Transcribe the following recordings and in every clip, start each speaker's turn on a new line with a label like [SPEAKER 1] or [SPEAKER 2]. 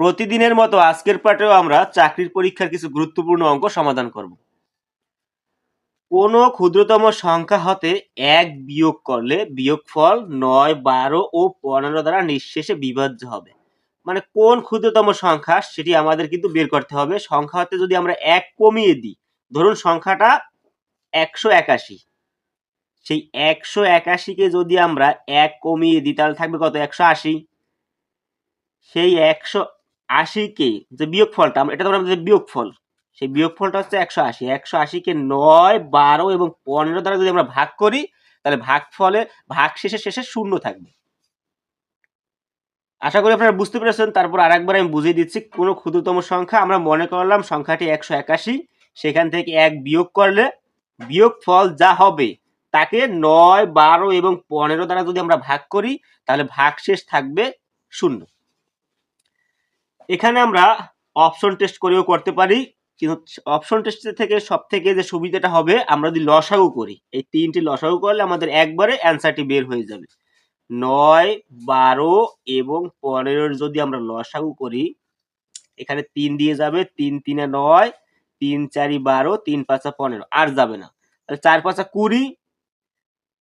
[SPEAKER 1] প্রতিদিনের মতো আজকের পাঠেও আমরা চাকরির পরীক্ষার কিছু গুরুত্বপূর্ণ অঙ্ক সমাধান করব। কোনো ক্ষুদ্রতম সংখ্যা হতে এক বিয়োগ করলে বিয়োগফল নয়, বারো ও পনেরো দ্বারা নিঃশেষে বিভাজ্য হবে। মানে কোন ক্ষুদ্রতম সংখ্যা সেটি আমাদের কিন্তু বের করতে হবে। সংখ্যা হতে যদি আমরা এক কমিয়ে দিই, ধরুন সংখ্যাটা একশো একাশি। সেই একশো একাশিকে যদি আমরা এক কমিয়ে দিই, তাহলে থাকবে কত? একশো আশি। সেই একশো আশিকে যে বিয়োগফলটা, আমরা এটা তো বিয়োগ ফল সেই বিয়োগ ফলটা হচ্ছে একশো আশি। একশো আশিকে নয়, বারো এবং পনেরো দ্বারা যদি আমরা ভাগ করি, তাহলে ভাগফলে ভাগ শেষে শেষে শূন্য থাকবে। আশা করি আপনারা বুঝতে পেরেছেন। তারপর আরেকবার আমি বুঝিয়ে দিচ্ছি, কোনো ক্ষুদ্রতম সংখ্যা, আমরা মনে করলাম সংখ্যাটি একশো একাশি, সেখান থেকে এক বিয়োগ করলে বিয়োগ ফল যা হবে, তাকে নয়, বারো এবং পনেরো দ্বারা যদি আমরা ভাগ করি, তাহলে ভাগশেষ থাকবে শূন্য। এখানে আমরা অপশন টেস্ট করেও করতে পারি, কিন্তু অপশন টেস্ট থেকে সব থেকে যে সুবিধাটা হবে, আমরা যদি লসাগু করি, এই তিনটি লসাগু করলে আমাদের একবারে অ্যান্সারটি বের হয়ে যাবে। নয়, বারো এবং পনেরোর যদি আমরা লসাগু করি, এখানে তিন দিয়ে যাবে, তিন তিনে নয়, তিন চারি বারো, তিন পাঁচা পনেরো, আর যাবে না। চার পাঁচা কুড়ি,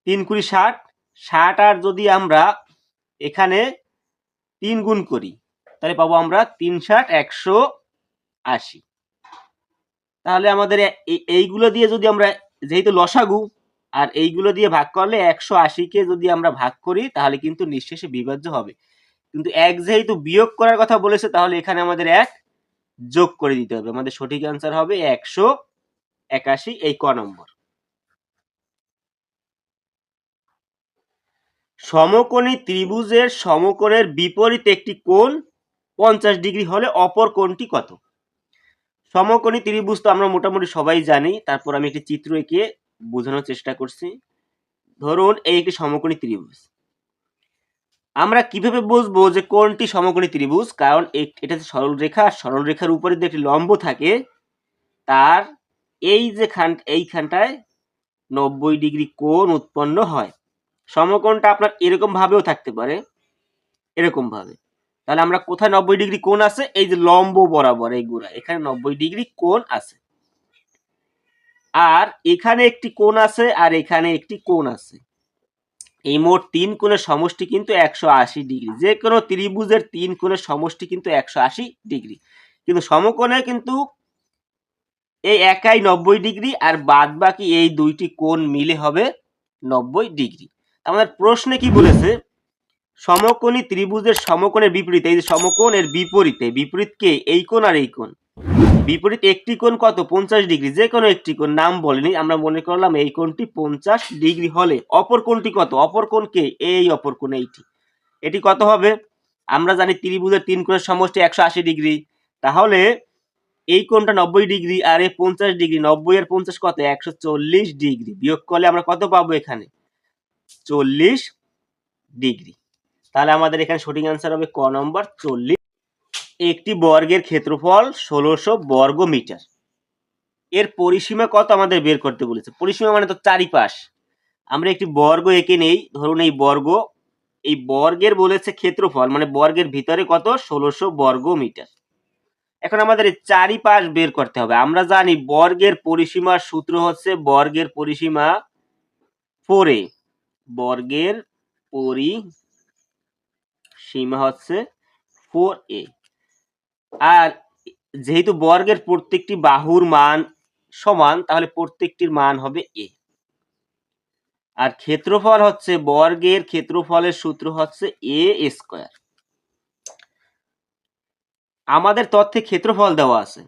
[SPEAKER 1] তিন কুড়ি ষাট ষাট আর যদি আমরা এখানে তিন গুণ করি তাহলে পাবো আমরা তিন ষাট একশো আশি। তাহলে আমাদের এইগুলো দিয়ে যদি আমরা, যেহেতু লসাগু, আর এইগুলো দিয়ে ভাগ করলে একশো আশিকে যদি আমরা ভাগ করি, তাহলে কিন্তু নিঃশেষে বিভাজ্য হবে। কিন্তু এক যেহেতু বিয়োগ করার কথা বলেছে, তাহলে এখানে আমাদের এক যোগ করে দিতে হবে। আমাদের সঠিক অ্যান্সার হবে একশো একাশি, এই ক নম্বর। সমকোণী ত্রিভুজের সমকোণের বিপরীত একটি কোণ পঞ্চাশ ডিগ্রি হলে অপর কোণটি কত? সমকোণী ত্রিভুজ তো আমরা মোটামুটি সবাই জানি। তারপর আমি একটি চিত্র এঁকে বোঝানোর চেষ্টা করছি। ধরুন, এই একটি সমকোণী ত্রিভুজ। আমরা কীভাবে বুঝব যে কোনটি সমকোণী ত্রিভুজ? কারণ এটা সরল রেখা সরল রেখার উপরে যে একটি লম্ব থাকে, তার এই যে খান এইখানটায় নব্বই ডিগ্রি কোণ উৎপন্ন হয়। সমকোণটা আপনার এরকম ভাবেও থাকতে পারে। এরকম ভাবে তাহলে আমরা কোথায় নব্বই ডিগ্রি কোণ আছে? এই যে লম্ব বরাবর, এই গোড়া এখানে নব্বই ডিগ্রি কোণ আছে। আর এখানে একটি কোণ আছে আর এখানে একটি কোণ আছে। এই মোট তিন কোণের সমষ্টি কিন্তু একশো আশি ডিগ্রি। যে কোনো ত্রিভুজের তিন কোণের সমষ্টি কিন্তু একশো আশি ডিগ্রি। কিন্তু সমকোণে কিন্তু এই একাই নব্বই ডিগ্রি আর বাদ বাকি এই দুইটি কোণ মিলে হবে নব্বই ডিগ্রি। আমাদের প্রশ্নে কি বলেছে? সমকোণী ত্রিভুজের সমকোণের বিপরীতে, এই যে সমকোণ এর বিপরীতে, বিপরীত কে? এই কোণ আর এই কোণ। বিপরীত একটি কোণ কত? পঞ্চাশ ডিগ্রি, যে কোনো একটি কোণ, নাম বলেনি, আমরা মনে করলাম এই কোণটি পঞ্চাশ ডিগ্রি হলে। অপর কোণটি কত? অপর কোণ কে? এই অপর কোণ, এইটি। এটি কত হবে? আমরা জানি ত্রিভুজের তিন কোণের সমষ্টি একশো আশি ডিগ্রি। তাহলে এই কোণটা নব্বই ডিগ্রি আর এই পঞ্চাশ ডিগ্রি, নব্বই আর পঞ্চাশ কত? একশো চল্লিশ ডিগ্রি। বিয়োগ করলে আমরা কত পাবো এখানে? চল্লিশ ডিগ্রি। তাহলে আমাদের এখানে সঠিক অ্যান্সার হবে ক নম্বর চল্লিশ। একটি বর্গের ক্ষেত্রফল ষোলোশো বর্গ মিটার এর পরিসীমা কত আমাদের বের করতে বলেছে? পরিসীমা মানে তো চারিপাশ। আমরা একটি বর্গ এঁকে নেই, ধরুন এই বর্গ, এই বর্গের বলেছে ক্ষেত্রফল মানে বর্গের ভিতরে কত? ষোলোশো বর্গ মিটার এখন আমাদের এই চারিপাশ বের করতে হবে। আমরা জানি বর্গের পরিসীমার সূত্র হচ্ছে বর্গের পরিসীমা ফোরে বর্গের পরিসীমা হচ্ছে ফোর এ আর যেহেতু বর্গের প্রত্যেকটি বাহুর মান সমান, তাহলে প্রত্যেকটির মান হবে এ আর ক্ষেত্রফল হচ্ছে, বর্গের ক্ষেত্রফলের সূত্র হচ্ছে এ স্কোয়ার আমাদের তথ্যে ক্ষেত্রফল দেওয়া আছে।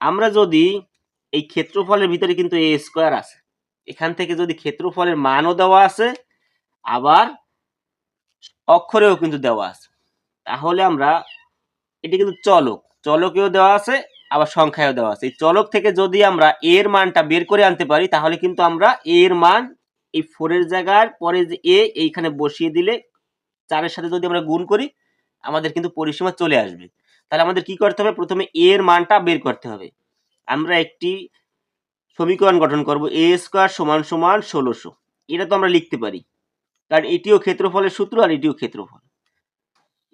[SPEAKER 1] আমরা যদি এই ক্ষেত্রফলের ভিতরে কিন্তু এ স্কোয়ার আছে, এখান থেকে যদি ক্ষেত্রফলের মানও দেওয়া আছে, আবার অক্ষরেও কিন্তু দেওয়া আছে। তাহলে আমরা এটি কিন্তু চলক। চলকেও দেওয়া আছে, আবার সংখ্যায়ও দেওয়া আছে। এই চলক থেকে যদি আমরা এর মানটা বের করে আনতে পারি, তাহলে কিন্তু আমরা এর মান এই ফোরের জায়গার পরে যে এ এইখানে বসিয়ে দিলে চারের সাথে যদি আমরা গুণ করি, আমাদের কিন্তু পরিসীমা চলে আসবে। তাহলে আমাদের কি করতে হবে? প্রথমে এর মানটা বের করতে হবে। আমরা একটি সমীকরণ গঠন করব এ স্কোয়ার সমান সমান ষোলোশো। এটা তো আমরা লিখতে পারি। কারণ এটিও ক্ষেত্রফলের সূত্র আর এটিও ক্ষেত্রফল।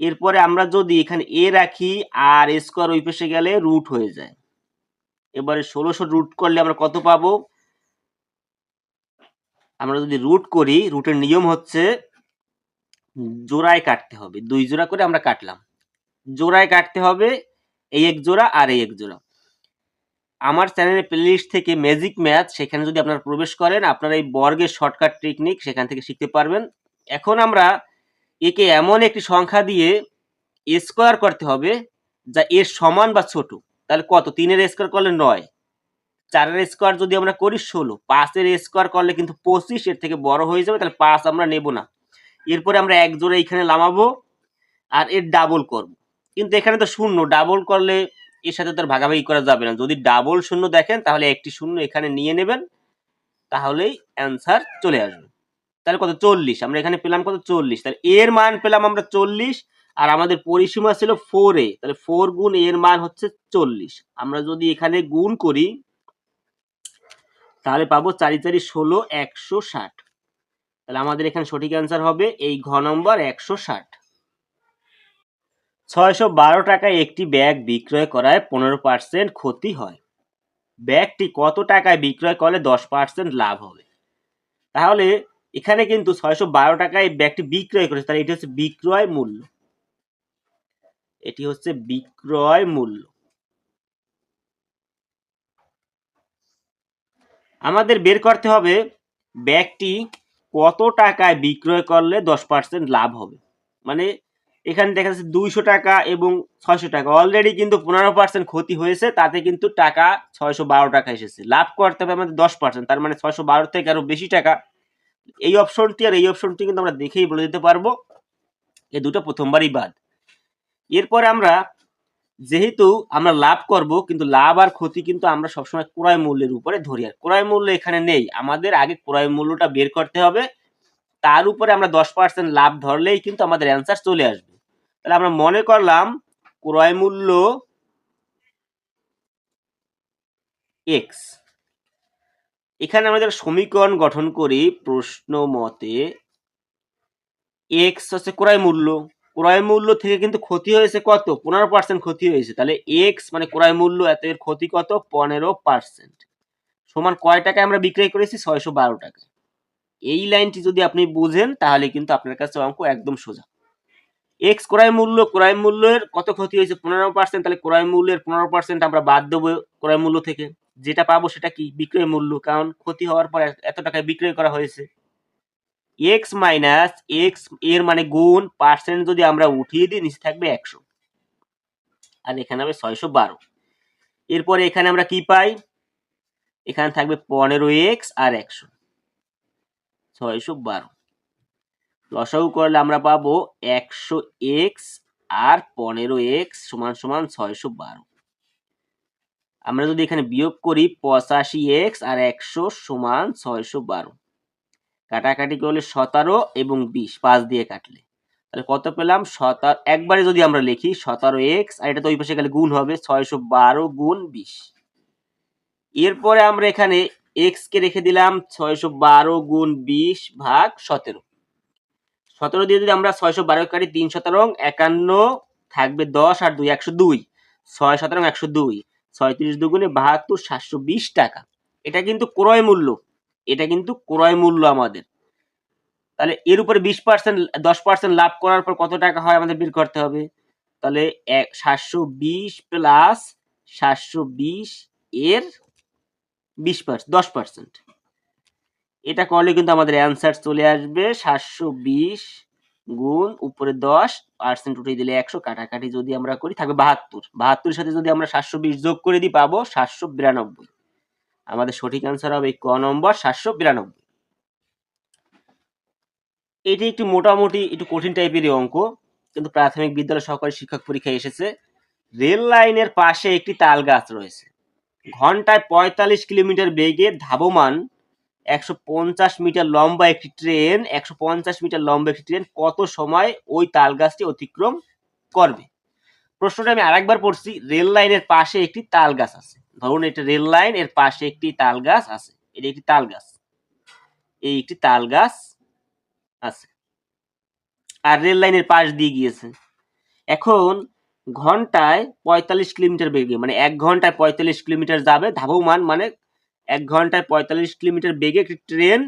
[SPEAKER 1] এরপরে আমরা যদি এখানে এ রাখি, আর স্কোয়ার ওই পাশে গেলে রুট হয়ে যায়। এবারে ষোলোশো রুট করলে আমরা কত পাবো? আমরা যদি রুট করি রুটের নিয়ম হচ্ছে জোড়ায় কাটতে হবে। দুই জোড়া করে আমরা কাটলাম। জোড়ায় কাটতে হবে এই এক জোড়া আর এই এক জোড়া। আমার চ্যানেলের প্লেলিস্ট থেকে ম্যাজিক ম্যাথ সেখানে যদি আপনারা প্রবেশ করেন, আপনারা এই বর্গের শর্টকাট টেকনিক সেখান থেকে শিখতে পারবেন। এখন আমরা একে এমন একটি সংখ্যা দিয়ে স্কোয়ার করতে হবে যা এর সমান বা ছোট। তাহলে কত? তিনের স্কোয়ার করলে নয়। চারের স্কোয়ার যদি আমরা করি ষোলো। পাঁচের স্কোয়ার করলে কিন্তু পঁচিশ, এর থেকে বড় হয়ে যাবে, তাহলে পাঁচ আমরা নেব না। এরপরে আমরা এক জোড়া এইখানে লামাবো আর এর ডাবল করব। কিন্তু এখানে তো শূন্য ডাবল করলে এর সাথে তো আর ভাগাভাগি করা যাবে না। যদি ডাবল শূন্য দেখেন, তাহলে একটি শূন্য এখানে নিয়ে নেবেন, তাহলেই অ্যান্সার চলে আসবে। তাহলে কত চল্লিশ? আমরা এখানে পেলাম কত চল্লিশ? তাহলে এর মান পেলাম আমরা চল্লিশ, আর আমাদের পরিসীমা ছিল ফোর এ তাহলে ফোর গুণ এর মান হচ্ছে চল্লিশ। আমরা যদি এখানে গুণ করি, তাহলে পাবো চারি চারি ষোলো, একশো ষাট। তাহলে আমাদের এখানে সঠিক অ্যান্সার হবে এই ঘ নম্বর একশো ষাট। ছয়শো বারো টাকায় একটি ব্যাগ বিক্রয় করায় পনেরো পার্সেন্ট ক্ষতি হয়। ব্যাগটি কত টাকায় বিক্রয় করলে দশ পার্সেন্ট লাভ হবে? তাহলে এখানে কিন্তু ছয়শো বারো টাকায় ব্যাগটি বিক্রয় করেছে। তাহলে এটি হচ্ছে বিক্রয় মূল্য। এটি হচ্ছে বিক্রয় মূল্য। আমাদের বের করতে হবে ব্যাগটি কত টাকায় বিক্রয় করলে দশ পার্সেন্ট লাভ হবে। মানে এখানে দেখা যাচ্ছে দুইশো টাকা এবং ছয়শো টাকা। অলরেডি কিন্তু পনেরো পার্সেন্ট ক্ষতি হয়েছে, তাতে কিন্তু টাকা ছয়শো বারো টাকা এসেছে। লাভ করতে হবে আমাদের দশ পার্সেন্ট তার মানে ছয়শো বারো থেকে আরও বেশি টাকা এই অপশনটি আর এই অপশনটি কিন্তু আমরা দেখেই বলে দিতে পারব। এই দুটো প্রথমবারই বাদ। এরপরে আমরা যেহেতু আমরা লাভ করব, কিন্তু লাভ আর ক্ষতি কিন্তু আমরা সবসময় ক্রয় মূল্যের উপরে ধরি। আর ক্রয় মূল্য এখানে নেই। আমাদের আগে ক্রয় মূল্যটা বের করতে হবে। তার উপরে আমরা দশ পার্সেন্ট লাভ ধরলেই কিন্তু আমাদের অ্যান্সার চলে আসবে। তাহলে আমরা মনে করলাম ক্রয় মূল্য এক্স এখানে আমাদের সমীকরণ গঠন করি প্রশ্ন মতে এক্স হচ্ছে ক্রয় মূল্য। ক্রয় মূল্য থেকে কিন্তু ক্ষতি হয়েছে কত? পনেরো পার্সেন্ট ক্ষতি হয়েছে। তাহলে এক্স মানে ক্রয় মূল্য, এত এর ক্ষতি কত? পনেরো পার্সেন্ট সমান কয় টাকায় আমরা বিক্রয় করেছি? ছয়শো বারো টাকা। এই লাইনটি যদি আপনি বুঝেন, তাহলে কিন্তু আপনার কাছে অঙ্ক একদম সোজা। এক্স ক্রয় মূল্য, ক্রয় মূল্যের কত ক্ষতি হয়েছে? পনেরো পার্সেন্ট তাহলে ক্রয় মূল্যের পনেরো পার্সেন্ট আমরা বাদ দেবো ক্রয় মূল্য থেকে। যেটা পাবো সেটা কি? বিক্রয় মূল্য, কারণ ক্ষতি হওয়ার পর এত টাকায় বিক্রয় করা হয়েছে। এক্স মাইনাস এক্সের মানে গুণ পার্সেন্ট যদি আমরা উঠিয়ে দিই, নিচে থাকবে একশো। আর এখানে হবে ছয়শো বারো। এরপরে এখানে আমরা কি পাই? এখানে থাকবে পনেরো এক্স আর একশো। ছয়শো বারো। লসাগু করলে আমরা পাবো একশো এক্স আর পনেরো এক্স সমান সমান ছয়শো বারো। আমরা যদি এখানে বিয়োগ করি পঁচাশি এক্স আর একশো সমান ছয়শো বারো। কাটাকাটি করলে সতেরো এবং বিশ, পাঁচ দিয়ে কাটলে। তাহলে কত পেলাম? সতেরো একবারে যদি আমরা লিখি সতেরো এক্স, আর এটা তো ওই পাশে গেলে গুণ হবে, ছয়শো বারো গুণ বিশ। এরপরে আমরা এখানে এক্স কে রেখে দিলাম, ছয়শো বারো গুণ বিশ ভাগ সতেরো। সতেরো দিয়ে যদি আমরা ছয়শো বারো কাটি তিন সতেরো একান্ন থাকবে দশ আর দুই একশো দুই। ছয় সতেরো একশো দুই। ছয়ত্রিশ দুগুণে বাহাত্তর, সাতশো বিশ টাকা। এটা কিন্তু ক্রয় মূল্য। এটা কিন্তু ক্রয় মূল্য আমাদের। তাহলে এর উপরে বিশ পার্সেন্ট দশ পার্সেন্ট লাভ করার পর কত টাকা হয় আমাদের বের করতে হবে? তাহলে এক, সাতশো বিশ প্লাস সাতশো বিশ এর বিশ পার্সেন্ট দশ পার্সেন্ট এটা করলে কিন্তু আমাদের অ্যান্সার চলে আসবে সাতশো বিশ গুণ, উপরে দশ, পার্সেন্ট উঠিয়ে দিলে একশো, কাটাকাটি যদি আমরা করি, থাকবে বাহাত্তর। বাহাত্তরের সাথে যদি আমরা সাতশো বিশ যোগ করে দিই, পাবো সাতশো বিরানব্বই। আমাদের সঠিক অ্যান্সার হবে ক নম্বর, সাতশো বিরানব্বই। এটি একটু মোটামুটি একটু কঠিন টাইপেরই অঙ্ক, কিন্তু প্রাথমিক বিদ্যালয় সহকারী শিক্ষক পরীক্ষায় এসেছে। রেল লাইনের পাশে একটি তাল গাছ রয়েছে। ঘন্টায় পঁয়তাল্লিশ কিলোমিটার বেগে ধাবমান একশো পঞ্চাশ মিটার লম্বা একটি ট্রেন, একশো পঞ্চাশ মিটার লম্বা একটি ট্রেন কত সময় ওই তাল গাছটি অতিক্রম করবে? প্রশ্নটা আমি আরেকবার পড়ছি, রেল লাইনের পাশে একটি তাল গাছ আছে। ধরুন এটা রেল লাইন, এর পাশে একটি তাল গাছ আছে। এটা একটি তাল গাছ। এই একটি তাল গাছ আছে। আর রেল লাইনের পাশ দিয়ে গিয়েছে। এখন ঘন্টায় পঁয়তাল্লিশ কিলোমিটার বেগে মানে এক ঘন্টায় পঁয়তাল্লিশ কিলোমিটার যাবে, ধাবমান মানে এক ঘন্টায় পঁয়তাল্লিশ কিলোমিটার বেগে একটি ট্রেন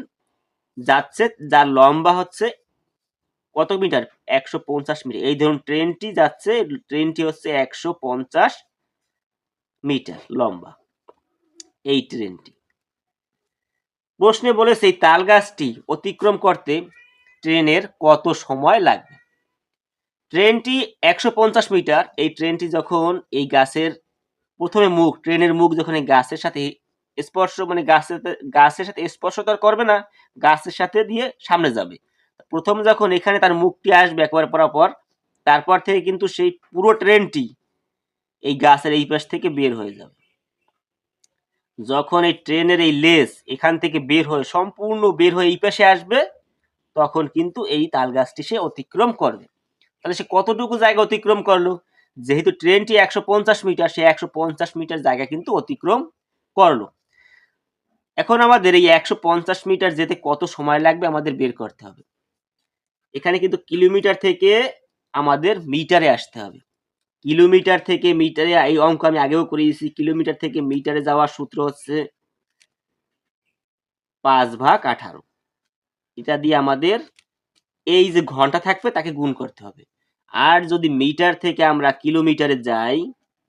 [SPEAKER 1] যাচ্ছে, যার লম্বা হচ্ছে কত মিটার? একশো পঞ্চাশ মিটার। এই ধরুন, ট্রেনটি যাচ্ছে, ট্রেনটি হচ্ছে একশো পঞ্চাশ মিটার লম্বা, এই ট্রেনটি। প্রশ্নে বলেছে এই তাল গাছটি অতিক্রম করতে ট্রেনের কত সময় লাগবে? ট্রেনটি একশো পঞ্চাশ মিটার। এই ট্রেনটি যখন এই গাছের প্রথমে মুখ, ট্রেনের মুখ যখন এই গাছের সাথে স্পর্শ মানে গাছের গাছের সাথে স্পর্শ তো করবে না, গাছের সাথে দিয়ে সামনে যাবে। প্রথম যখন এখানে তার মুখটি আসবে একবার পরাপর তারপর থেকে কিন্তু সেই পুরো ট্রেনটি এই গাছের এই পাশ থেকে বের হয়ে যাবে। যখন এই ট্রেনের এই লেস এখান থেকে বের হয়ে সম্পূর্ণ বের হয়ে এই পাশে আসবে, তখন কিন্তু এই তাল গাছটি সে অতিক্রম করবে। তাহলে সে কতটুকু জায়গা অতিক্রম করল? যেহেতু ট্রেনটি একশো পঞ্চাশ মিটার, সে একশো পঞ্চাশ মিটার জায়গা কিন্তু অতিক্রম করল। এখন আমাদের এই একশো পঞ্চাশ মিটার যেতে কত সময় লাগবে আমাদের বের করতে হবে। এখানে কিন্তু কিলোমিটার থেকে আমাদের মিটারে আসতে হবে। কিলোমিটার থেকে মিটারে, এই অঙ্ক আমি আগেও করিয়েছি, কিলোমিটার থেকে মিটারে যাওয়ার সূত্র হচ্ছে পাঁচ ভাগ আঠারো। এটা দিয়ে আমাদের এই যে ঘণ্টা থাকবে তাকে গুণ করতে হবে। আর যদি মিটার থেকে আমরা কিলোমিটারে যাই,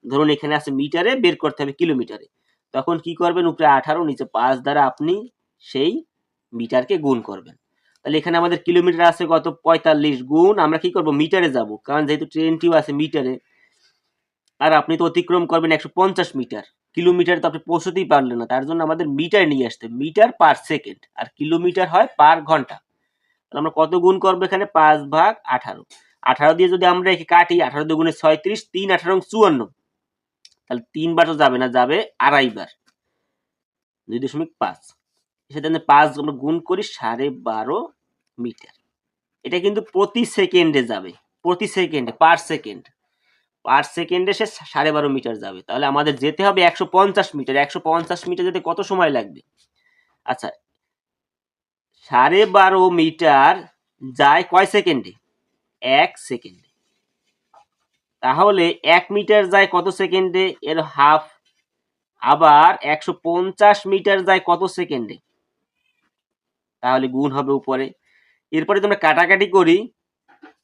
[SPEAKER 1] ধরুন এখানে আছে মিটারে, বের করতে হবে কিলোমিটারে। তখন কি করবেন? উপরে আঠারো, নিচে পাঁচ দ্বারা আপনি সেই মিটারকে গুণ করবেন। তাহলে এখানে আমাদের কিলোমিটার আছে কত? পঁয়তাল্লিশ গুণ। আমরা কি করব? মিটারে যাব। কারণ যেহেতু ট্রেনটিও আছে মিটারে, আর আপনি তো অতিক্রম করবেন একশো পঞ্চাশ মিটার। কিলোমিটার তো আপনি পৌঁছতেই পারলেন না। তার জন্য আমাদের মিটার নিয়ে আসতে মিটার পার সেকেন্ড। আর কিলোমিটার হয় পার ঘণ্টা। তাহলে আমরা কত গুণ করব এখানে? পাঁচ ভাগ আঠারো। আঠারো দিয়ে যদি আমরা একে কাটি, আঠারো দুগুণে ছয়ত্রিশ, তিন আঠারো, চুয়ান্ন। তাহলে তিনবার তো যাবে না, যাবে আড়াইবার। দুই দশমিক পাঁচ। সেটা পাঁচ আমরা গুণ করি সাড়ে বারো মিটার। এটা কিন্তু প্রতি সেকেন্ডে যাবে, প্রতি সেকেন্ডে, পার সেকেন্ড। পার সেকেন্ডে সে সাড়ে বারো মিটার যাবে। তাহলে আমাদের যেতে হবে একশো পঞ্চাশ মিটার। একশো পঞ্চাশ মিটার যেতে কত সময় লাগবে? আচ্ছা সাড়ে বারো মিটার যায় কয় সেকেন্ডে? এক সেকেন্ডে। তাহলে এক মিটার যায় কত সেকেন্ডে? এর হাফ। আবার একশো পঞ্চাশ মিটার যায় কত সেকেন্ডে? তাহলে গুণ হবে উপরে। এরপরে তোমরা কাটাকাটি করি,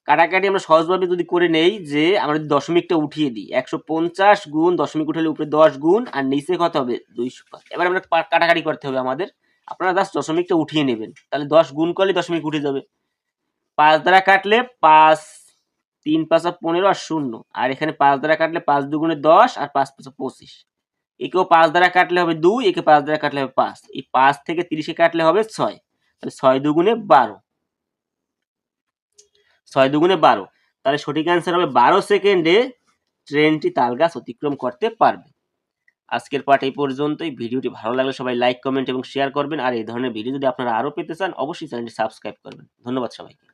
[SPEAKER 1] কাটাকাটি আমরা সহজভাবে যদি করে নেই যে, আমরা যদি দশমিকটা উঠিয়ে দিই, একশো পঞ্চাশ গুণ দশমিক উঠালে উপরে দশ গুণ, আর নিচে কত হবে? দুইশো এবার আমরা কাটাকাটি করতে হবে আমাদের। আপনারা জাস্ট দশমিকটা উঠিয়ে নেবেন। তাহলে দশ গুণ করলে দশমিক উঠে যাবে। পাঁচ দ্বারা কাটলে পাঁচ তিন পাঁচা পনেরো আর শূন্য। আর এখানে পাঁচ দ্বারা কাটলে পাঁচ দুগুণে দশ আর পাঁচ পাঁচা পঁচিশ। একেও পাঁচ দ্বারা কাটলে হবে দুই, একে পাঁচ দ্বারা কাটলে হবে পাঁচ। এই পাঁচ থেকে তিরিশে কাটলে হবে ছয়। তাহলে ছয় দুগুণে বারো। ছয় দুগুণে বারো। তাহলে সঠিক অ্যান্সার হবে বারো সেকেন্ডে ট্রেনটি তালগাছ অতিক্রম করতে পারবে। আজকের পাঠ এই পর্যন্তই। ভিডিওটি ভালো লাগলে সবাই লাইক কমেন্ট এবং শেয়ার করবেন। আর এই ধরনের ভিডিও যদি আপনারা আরও পেতে চান, অবশ্যই চ্যানেলটি সাবস্ক্রাইব করবেন। ধন্যবাদ সবাইকে।